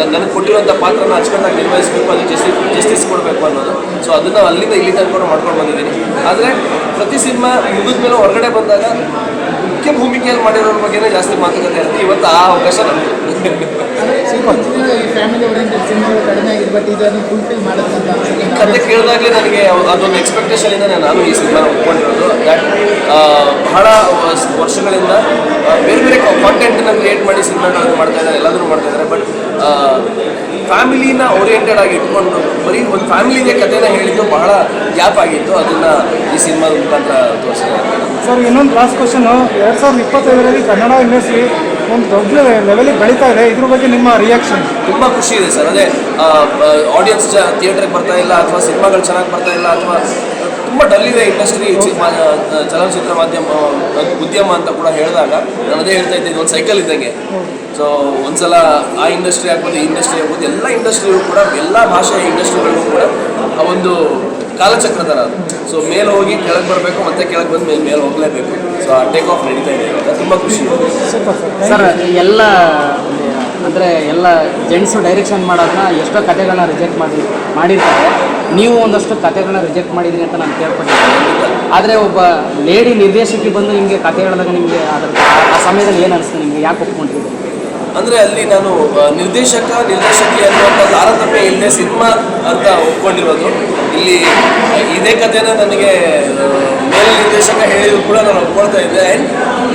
ನನಗೆ ಕೊಟ್ಟಿರುವಂಥ ಪಾತ್ರನ ಅಚ್ಚುಕಟ್ಟಾಗಿ ನಿರ್ವಹಿಸಬೇಕು ಅದು ಜಸ್ಟಿಸ್ ಜಸ್ಟಿಸ್ ಕೊಡಬೇಕು ಅನ್ನೋದು. ಸೊ ಅದನ್ನು ಅಲ್ಲಿಂದ ಇಲ್ಲಿ ತನಕ ಮಾಡ್ಕೊಂಡು ಬಂದಿದ್ದೀನಿ. ಆದರೆ ಪ್ರತಿ ಸಿನಿಮಾ ಮುಗಿದ ಮೇಲೆ ಹೊರಗಡೆ ಬಂದಾಗ ಮುಖ್ಯ ಭೂಮಿಕೆಯಲ್ಲಿ ಮಾಡಿರೋರ ಬಗ್ಗೆನೇ ಜಾಸ್ತಿ ಮಾತುಕತೆ ಇರುತ್ತೆ. ಇವತ್ತು ಆ ಅವಕಾಶ ನಮಗೆ. ಕತೆ ಕೇಳಿದಾಗಲೇ ನನಗೆ ಅದೊಂದು ಎಕ್ಸ್ಪೆಕ್ಟೇಷನ್ ಇಂದ ನಾನು ಈ ಸಿನಿಮಾ ಒಪ್ಕೊಂಡಿರೋದು. ದಟ್ ಬಹಳ ವರ್ಷಗಳಿಂದ ಬೇರೆ ಬೇರೆ ಬೇರೆ ಕಾಂಟೆಂಟ್ನ ಕ್ರಿಯೇಟ್ ಮಾಡಿ ಸಿನಿಮಾಗಳನ್ನು ಮಾಡ್ತಾ ಇದ್ದಾರೆ ಎಲ್ಲಾದರೂ ಮಾಡ್ತಾ ಇದ್ದಾರೆ ಬಟ್ ಫ್ಯಾಮಿಲಿನ ಓರಿಯೆಂಟೆಡ್ ಆಗಿ ಇಟ್ಕೊಂಡು ಬರೀ ಒಂದು ಫ್ಯಾಮಿಲಿಗೆ ಕಥೆನ ಹೇಳಿದ್ದು ಬಹಳ ಗ್ಯಾಪ್ ಆಗಿತ್ತು. ಅದನ್ನು ಈ ಸಿನಿಮಾದ ಮುಖಾಂತರ ತೋರಿಸಿದ್ದಾರೆ. ಸರ್ ಇನ್ನೊಂದು ಲಾಸ್ಟ್ ಕ್ವಶನ್ ಎರಡು ಸಾವಿರದ ಇಪ್ಪತ್ತೈದರಲ್ಲಿ ಕನ್ನಡ ಇಂಡಸ್ಟ್ರಿ ಒಂದು ದೊಡ್ಡ ಲೆವೆಲಿಗೆ ಬೆಳೀತಾ ಇದೆ. ಇದ್ರ ಬಗ್ಗೆ ನಿಮ್ಮ ರಿಯಾಕ್ಷನ್ ತುಂಬ ಖುಷಿ ಇದೆ ಸರ್. ಅದೇ ಆಡಿಯನ್ಸ್ ಥಿಯೇಟ್ರಿಗೆ ಬರ್ತಾ ಇಲ್ಲ ಅಥವಾ ಸಿನಿಮಾಗಳು ಚೆನ್ನಾಗಿ ಬರ್ತಾ ಇಲ್ಲ ಅಥವಾ ತುಂಬ ಡಲ್ ಇದೆ ಇಂಡಸ್ಟ್ರಿ ಚಲನಚಿತ್ರ ಮಾಧ್ಯಮ ಉದ್ಯಮ ಅಂತ ಕೂಡ ಹೇಳಿದಾಗ ನಾನು ಅದೇ ಹೇಳ್ತಾ ಇದ್ದೆ ಒಂದು ಸೈಕಲ್ ಇದ್ದಂಗೆ. ಸೊ ಒಂದ್ಸಲ ಆ ಇಂಡಸ್ಟ್ರಿ ಆಗ್ಬೋದು ಈ ಇಂಡಸ್ಟ್ರಿ ಆಗ್ಬೋದು ಎಲ್ಲ ಇಂಡಸ್ಟ್ರಿಗಳು ಕೂಡ ಎಲ್ಲ ಭಾಷೆಯ ಇಂಡಸ್ಟ್ರಿಗಳಿಗೂ ಕೂಡ ಆ ಒಂದು ಕಾಲಚಕ್ರ ಥರ ಅದು ಸೊ ಮೇಲೆ ಹೋಗಿ ಕೆಳಗೆ ಬರಬೇಕು ಮತ್ತೆ ಕೆಳಗೆ ಬಂದ ಮೇಲೆ ಮೇಲೆ ಹೋಗಲೇಬೇಕು. ಸೊ ಆ ಟೇಕ್ ಆಫ್ ನಡೀತಾ ಇದೆ ಅಂತ ತುಂಬ ಖುಷಿ. ಸರ್ ಎಲ್ಲ ಅಂದರೆ ಎಲ್ಲ ಜೆಂಟ್ಸು ಡೈರೆಕ್ಷನ್ ಮಾಡೋದನ್ನ ಎಷ್ಟೋ ಕತೆಗಳನ್ನ ರಿಜೆಕ್ಟ್ ಮಾಡಿ ಮಾಡಿರ್ತಾರೆ. ನೀವು ಒಂದಷ್ಟು ಕತೆಗಳನ್ನ ರಿಜೆಕ್ಟ್ ಮಾಡಿದ್ರಿ ಅಂತ ನಾನು ಕೇಳ್ಪಟ್ಟಿದ್ದೀನಿ ಆದರೆ ಒಬ್ಬ ಲೇಡಿ ನಿರ್ದೇಶಕಿ ಬಂದು ನಿಮಗೆ ಕತೆ ಹೇಳಿದಾಗ ನಿಮಗೆ ಅದರ ಆ ಸಮಯದಲ್ಲಿ ಏನು ಅನಿಸ್ತು ನಿಮಗೆ? ಯಾಕೆ ಒಪ್ಕೊಂಡಿದ್ದೀರಿ ಅಂದರೆ ಅಲ್ಲಿ ನಾನು ನಿರ್ದೇಶಕ, ನಿರ್ದೇಶಕಿ ಅನ್ನುವಂಥ ತಾರತಮ್ಯ ಇಲ್ಲದೆ ಸಿನಿಮಾ ಅಂತ ಒಪ್ಕೊಂಡಿರೋದು. ಇಲ್ಲಿ ಇದೇ ಕಥೆನ ನನಗೆ ಮೇಲೆ ನಿರ್ದೇಶಕ ಹೇಳಿದ್ರು ಕೂಡ ನಾನು ಒಪ್ಕೊಳ್ತಾ ಇದ್ದೆ. ಆ್ಯಂಡ್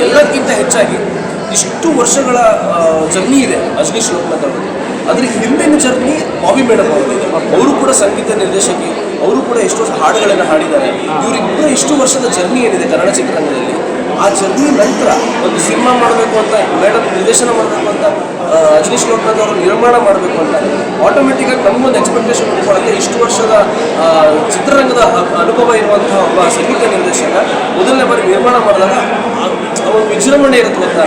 ಎಲ್ಲಕ್ಕಿಂತ ಹೆಚ್ಚಾಗಿ ಇಷ್ಟು ವರ್ಷಗಳ ಜರ್ನಿ ಇದೆ ಅಜನೀಶ್ ಲೋಕನಾಥ್ ಅದ್ರ ಹಿಂದಿನ ಜರ್ನಿ ಬಾಬಿ ಮೇಡಮ್ ಅವರು. ಅವರು ಕೂಡ ಸಂಗೀತ ನಿರ್ದೇಶಕಿ, ಅವರು ಕೂಡ ಎಷ್ಟೋ ಹಾಡುಗಳನ್ನು ಹಾಡಿದ್ದಾರೆ. ಇವರಿಬ್ಬರ ಇಷ್ಟು ವರ್ಷದ ಜರ್ನಿ ಏನಿದೆ ಕನ್ನಡ ಚಿತ್ರರಂಗದಲ್ಲಿ? ಆ ಜರ್ನಿ ನಂತರ ಒಂದು ಸಿನಿಮಾ ಮಾಡಬೇಕು ಅಂತ ಮೇಡಮ್ ನಿರ್ದೇಶನ ಮಾಡಬೇಕು ಅಂತ ರಜನೀಶ್ ಲೋಕನಾಥ್ ಅವರು ನಿರ್ಮಾಣ ಮಾಡಬೇಕು ಅಂತ ಆಟೋಮೆಟಿಕ್ಕಾಗಿ ನಮಗೊಂದು ಎಕ್ಸ್ಪೆಕ್ಟೇಷನ್ ಉಟ್ಕೊಳ್ಳುತ್ತೆ ಇಷ್ಟು ವರ್ಷದ ಚಿತ್ರರಂಗದ ಅನುಭವ ಇರುವಂತಹ ಒಬ್ಬ ಸಂಗೀತ ನಿರ್ದೇಶಕ, ಮೊದಲನೇ ಬಾರಿ ನಿರ್ಮಾಣ ಮಾಡಿದಾಗ ಅವರು ವಿಜೃಂಭಣೆ ಇರುತ್ತೆ ಅಂತ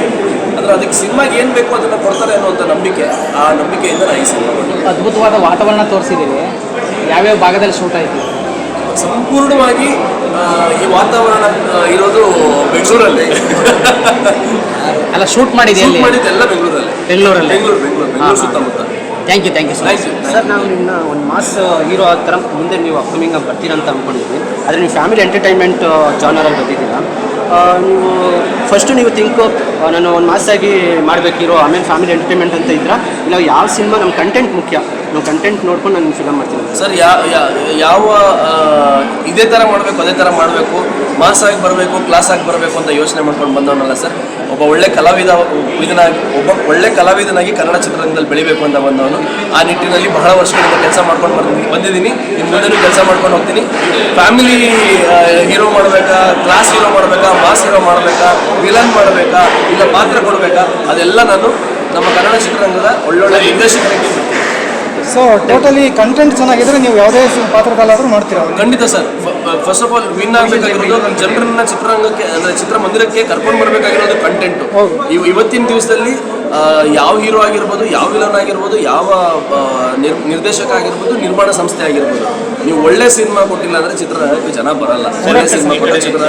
ಅಂದ್ರೆ ಅದಕ್ಕೆ ಸಿನಿಮಾಗೆ ಏನು ಬೇಕು ಅದನ್ನು ಕೊಡ್ತಾರೆ ಅನ್ನುವಂಥ ನಂಬಿಕೆ ಆ ನಂಬಿಕೆಯಿಂದ ನಾ ಈ ಸಿನಿಮಾ ಅದ್ಭುತವಾದ ವಾತಾವರಣ ಯಾವ ಯಾವ್ಯಾವ ಭಾಗದಲ್ಲಿ ಶೂಟ್ ಆಯ್ತು? ಸಂಪೂರ್ಣವಾಗಿ ಈ ವಾತಾವರಣ ಇರೋದು ಬೆಂಗಳೂರಲ್ಲಿ. ಅಲ್ಲ ಶೂಟ್ ಮಾಡಿದೆ ಮಾಡಿದ್ದೆಲ್ಲ ಬೆಂಗಳೂರಲ್ಲಿ. ಬೆಂಗಳೂರಲ್ಲಿ? ಬೆಂಗಳೂರು ಬೆಂಗಳೂರು ಬೆಂಗಳೂರು ಸುತ್ತಮುತ್ತ. Thank you thank you thank you sir ನಾವು ನಿಮ್ಮ ಒಂದು ಮಾಸ್ ಹೀರೋ ಆ ಥರ ಮುಂದೆ ನೀವು ಅಪ್ಕಮಿಂಗ್ ಆಗಿ ಬರ್ತೀರಾ ಅಂತ ಅಂದ್ಕೊಂಡಿದ್ವಿ ಆದರೆ ನೀವು ಫ್ಯಾಮಿಲಿ ಎಂಟರ್ಟೈನ್ಮೆಂಟ್ ಜಾನರಲ್ಲಿ ಬಂದಿದ್ದೀರಾ ನೀವು ಫಸ್ಟು ನೀವು ಥಿಂಕು ನಾನು ಒಂದು ಮಾಸಾಗಿ ಮಾಡಬೇಕಿರೋ ಆಮೇಲೆ ಫ್ಯಾಮಿಲಿ ಎಂಟರ್ಟೈನ್ಮೆಂಟ್ ಅಂತ ಇದ್ರ ಇಲ್ಲ ಯಾವ ಸಿನಿಮಾ ನಮ್ಮ ಕಂಟೆಂಟ್ ಮುಖ್ಯ? ನಾವು ಕಂಟೆಂಟ್ ನೋಡ್ಕೊಂಡು ನಾನು ಫಿಲಮ್ ಮಾಡ್ತೀನಿ. ಸರ್ ಯಾವ ಆ, ಇದೇ ಥರ ಮಾಡಬೇಕು ಅದೇ ಥರ ಮಾಡಬೇಕು ಮಾಸ್ ಆಗಿ ಬರಬೇಕು ಕ್ಲಾಸ್ ಆಗಿ ಬರಬೇಕು ಅಂತ ಯೋಚನೆ ಮಾಡ್ಕೊಂಡು ಬಂದವನಲ್ಲ ಸರ್ ಒಬ್ಬ ಒಳ್ಳೆ ಕಲಾವಿದ ವಿಧನಾಗಿ ಒಬ್ಬ ಒಳ್ಳೆ ಕಲಾವಿದನಾಗಿ ಕನ್ನಡ ಚಿತ್ರರಂಗದಲ್ಲಿ ಬೆಳಿಬೇಕು ಅಂತ ಬಂದವನು ಆ ನಿಟ್ಟಿನಲ್ಲಿ ಬಹಳ ವರ್ಷಗಳಿಂದ ಕೆಲಸ ಮಾಡ್ಕೊಂಡು ಬರ್ತೀನಿ ಬಂದಿದ್ದೀನಿ. ಇನ್ನು ಮುಂದೆನೂ ಕೆಲಸ ಮಾಡ್ಕೊಂಡು ಹೋಗ್ತೀನಿ. ಫ್ಯಾಮಿಲಿ ಹೀರೋ ಮಾಡಬೇಕಾ ಕ್ಲಾಸ್ ಹೀರೋ ಮಾಡಬೇಕಾ ಮಾಸ್ ಹೀರೋ ಮಾಡಬೇಕಾ ವಿಲನ್ ಮಾಡಬೇಕಾ ಇಲ್ಲ ಪಾತ್ರ ಕೊಡಬೇಕಾ? ಅದೆಲ್ಲ ನಾನು ನಮ್ಮ ಕನ್ನಡ ಚಿತ್ರರಂಗದ ಒಳ್ಳೊಳ್ಳೆ ನಿರ್ದೇಶಕರಿಗೆ. ಸೊ ಟೋಟಲಿ ಕಂಟೆಂಟ್ ಚೆನ್ನಾಗಿದ್ರೆ ನೀವು ಯಾವುದೇ ಪಾತ್ರದಲ್ಲಾದರೂ ಮಾಡ್ತೀರಾ? ಖಂಡಿತ sir. First of all win ಆಗಬೇಕಾಗಿರೋದು ನಮ್ಮ ಜನರನ್ನ ಚಿತ್ರರಂಗಕ್ಕೆ ಅಂದರೆ ಚಿತ್ರಮಂದಿರಕ್ಕೆ ಕರ್ಕೊಂಡು ಬರಬೇಕಾಗಿರೋದು ಕಂಟೆಂಟು ಇವು ಇವತ್ತಿನ ದಿವಸದಲ್ಲಿ ಯಾವ ಹೀರೋ ಆಗಿರ್ಬೋದು ಯಾವ ವಿಲನ್ ಆಗಿರ್ಬೋದು ಯಾವ ನಿರ್ ನಿರ್ದೇಶಕ ಆಗಿರ್ಬೋದು ನಿರ್ಮಾಣ ಸಂಸ್ಥೆ ಆಗಿರ್ಬೋದು. ನೀವು ಒಳ್ಳೆ ಸಿನಿಮಾ ಕೊಟ್ಟಿಲ್ಲ ಅಂದರೆ ಚಿತ್ರರಂಗಕ್ಕೆ ಜನ ಬರಲ್ಲ. ಒಳ್ಳೆ ಸಿನಿಮಾ ಕೊಟ್ಟ ಚಿತ್ರ